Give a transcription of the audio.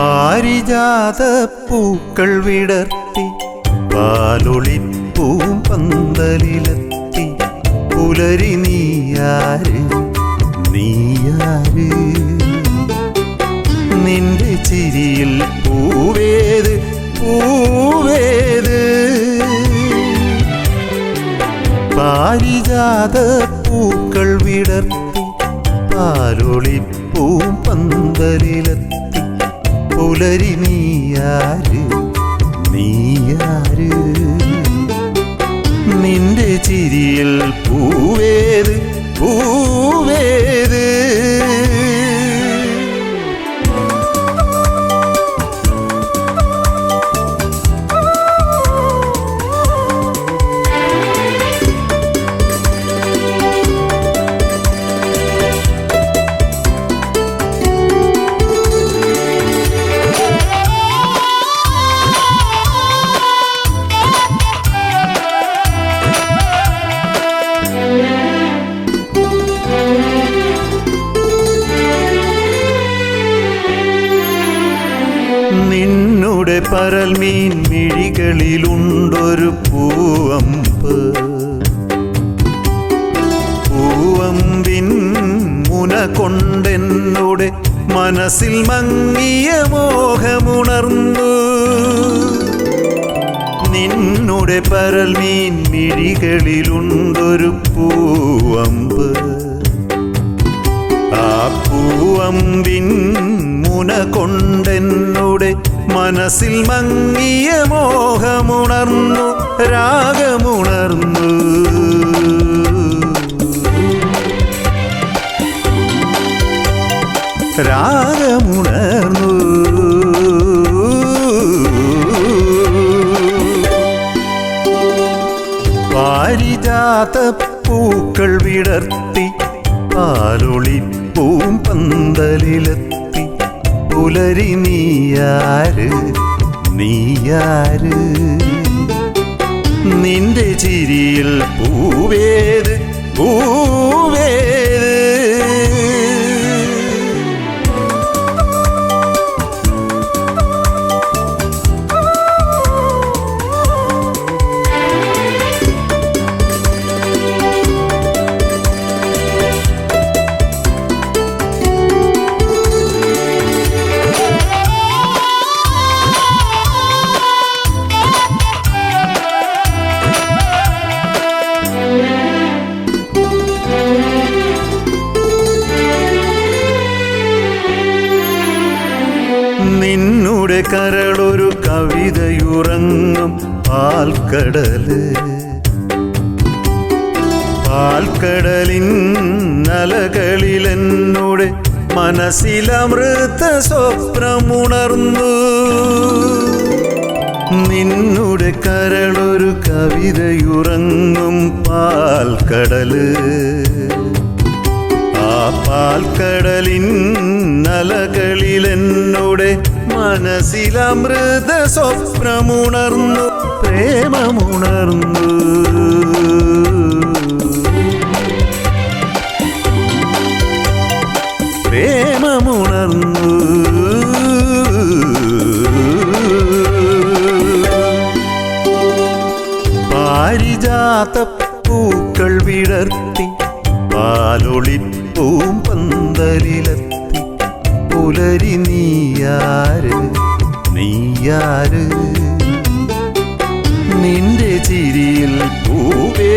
പാരിജാത പൂക്കൾ വിടർത്തി പാലൊളിപ്പൂം പന്തലിലെത്തി. പുലരി നീയാര് നീയാര് നിന്റെ ചിരിയിൽ പൂവേത് പൂവേത്? പാരിജാത പൂക്കൾ വിടർത്തി പാലൊളിപ്പൂം പന്തലിലെത്തി. പുലരി നീയാര് നീയാര് നിന്റെ ചിരിയിൽ പൂവേത് പൂവേത് നിന്നുടെ പരൽമീൻ മിഴികളിലുണ്ടൊരു പൂവമ്പ്. പൂവമ്പിൻ മുന കൊണ്ടെന്നോടെ മനസ്സിൽ മങ്ങിയ മോഹമുണർന്നു. നിന്നുടെ പരൽമീൻ മിഴികളിലുണ്ടൊരു പൂവമ്പ്. ആ പൂവമ്പിൻ മുന കൊണ്ടെന്നുടെ മനസ്സിൽ മങ്ങിയ മോഹമുണർന്നു രാഗമുണർന്നു. രാഗമുണർന്നു. പാരിജാത പൂക്കൾ വിടർത്തി പാലൊളി പന്തലിലെത്തി. പുലരി നീയാര് നീയാര് നിന്റെ ചിരിയിൽ പൂവേത് കരളൊരു കവിതയുറങ്ങും പാൽക്കടൽ. പാൽക്കടലിൻ നലകളിലെന്നോട് മനസ്സിലമൃത സ്വപ്നമുണർന്നു. നിന്നുടെ കരളൊരു കവിതയുറങ്ങും പാൽക്കടൽ. ആ പാൽക്കടലിൻ നലകളിലെന്നുടെ മനസ്സിലമൃത സ്വപ്നമുണർന്നു പ്രേമമുണർന്നു. പ്രേമമുണർന്നു. പാരിജാത പൂക്കൾ വിടർത്തി പാലൊളിപ്പൂം പന്തലിലെത്തി പുലരി നീയാര് നീയാര് നിന്റെ ചിരിയിൽ പൂവേത്